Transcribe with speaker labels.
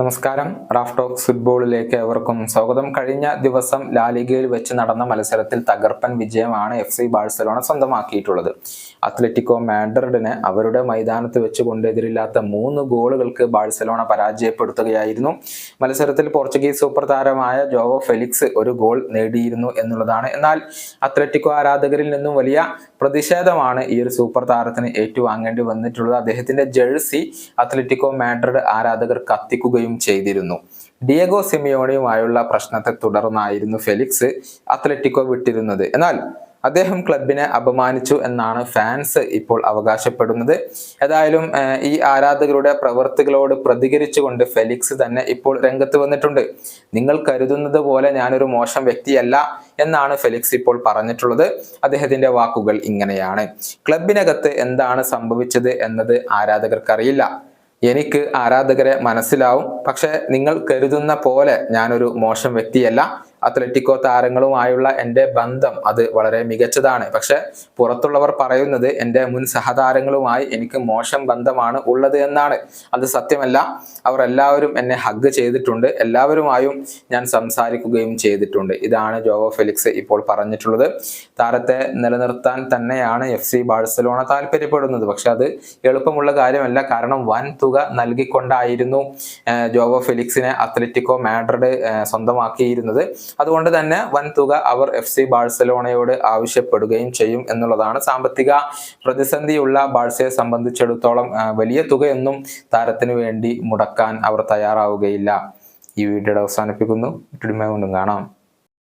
Speaker 1: നമസ്കാരം. Raf talks ഫുട്ബോളിലേക്ക് ഏവർക്കും സ്വാഗതം. കഴിഞ്ഞ ദിവസം ലാലിഗയിൽ വെച്ച് നടന്ന മത്സരത്തിൽ തകർപ്പൻ വിജയമാണ് എഫ് സി ബാഴ്സലോണ സ്വന്തമാക്കിയിട്ടുള്ളത്. അത്ലറ്റിക്കോ മാഡ്രിഡിന് അവരുടെ മൈതാനത്ത് വെച്ച് എതിരില്ലാത്ത മൂന്ന് ഗോളുകൾക്ക് ബാഴ്സലോണ പരാജയപ്പെടുത്തുകയായിരുന്നു. മത്സരത്തിൽ പോർച്ചുഗീസ് സൂപ്പർ താരമായ ജോവോ ഫെലിക്സ് ഒരു ഗോൾ നേടിയിരുന്നു എന്നുള്ളതാണ്. എന്നാൽ അത്ലറ്റിക്കോ ആരാധകരിൽ നിന്നും വലിയ പ്രതിഷേധമാണ് ഈ ഒരു സൂപ്പർ താരത്തിന് ഏറ്റുവാങ്ങേണ്ടി വന്നിട്ടുള്ളത്. അദ്ദേഹത്തിന്റെ ജേഴ്സി അത്ലറ്റിക്കോ മാഡ്രിഡ് ആരാധകർ കത്തിക്കുകയും ചെയ്തിരുന്നു. ഡിയഗോ സിമിയോണിയുമായുള്ള പ്രശ്നത്തെ തുടർന്നായിരുന്നു ഫെലിക്സ് അത്ലറ്റിക്കോ വിട്ടിരുന്നത്. എന്നാൽ അദ്ദേഹം ക്ലബിനെ അപമാനിച്ചു എന്നാണ് ഫാൻസ് ഇപ്പോൾ അവകാശപ്പെടുന്നത്. ഏതായാലും ഈ ആരാധകരുടെ പ്രവൃത്തികളോട് പ്രതികരിച്ചുകൊണ്ട് ഫെലിക്സ് തന്നെ ഇപ്പോൾ രംഗത്ത് വന്നിട്ടുണ്ട്. നിങ്ങൾ കരുതുന്നത് പോലെ ഞാനൊരു മോശം വ്യക്തിയല്ല എന്നാണ് ഫെലിക്സ് ഇപ്പോൾ പറഞ്ഞിട്ടുള്ളത്. അദ്ദേഹത്തിന്റെ വാക്കുകൾ ഇങ്ങനെയാണ്. ക്ലബിനകത്ത് എന്താണ് സംഭവിച്ചത് എന്നത് ആരാധകർക്കറിയില്ല. എനിക്ക് ആരാധകരെ മനസ്സിലാവും. പക്ഷെ നിങ്ങൾ കരുതുന്ന പോലെ ഞാനൊരു മോശം വ്യക്തിയല്ല. അത്ലറ്റിക്കോ താരങ്ങളുമായുള്ള എന്റെ ബന്ധം അത് വളരെ മികച്ചതാണ്. പക്ഷെ പുറത്തുള്ളവർ പറയുന്നത് എന്റെ മുൻ സഹതാരങ്ങളുമായി എനിക്ക് മോശം ബന്ധമാണ് ഉള്ളത് എന്നാണ്. അത് സത്യമല്ല. അവർ എല്ലാവരും എന്നെ ഹഗ് ചെയ്തിട്ടുണ്ട്. എല്ലാവരുമായും ഞാൻ സംസാരിക്കുകയും ചെയ്തിട്ടുണ്ട്. ഇതാണ് ജോവോ ഫെലിക്സ് ഇപ്പോൾ പറഞ്ഞിട്ടുള്ളത്. താരത്തെ നിലനിർത്താൻ തന്നെയാണ് എഫ് സി ബാഴ്സലോണ താല്പര്യപ്പെടുന്നത്. പക്ഷെ അത് എളുപ്പമുള്ള കാര്യമല്ല. കാരണം വൻ തുക നൽകിക്കൊണ്ടായിരുന്നു ജോവോ ഫെലിക്സിനെ അത്ലറ്റിക്കോ മാഡ്രിഡ് സ്വന്തമാക്കിയിരുന്നത്. അതുകൊണ്ട് തന്നെ വൻ തുക അവർ എഫ് സി ബാഴ്സലോണയോട് ആവശ്യപ്പെടുകയും ചെയ്യും എന്നുള്ളതാണ് സാമ്പത്തിക പ്രതിസന്ധിയുള്ള ബാഴ്സയെ സംബന്ധിച്ചിടത്തോളം വലിയ തുകയൊന്നും താരത്തിന് വേണ്ടി മുടക്കാൻ അവർ തയ്യാറാവുകയില്ല. ഈ വീഡിയോ അവസാനിപ്പിക്കുന്നു. കാണാം.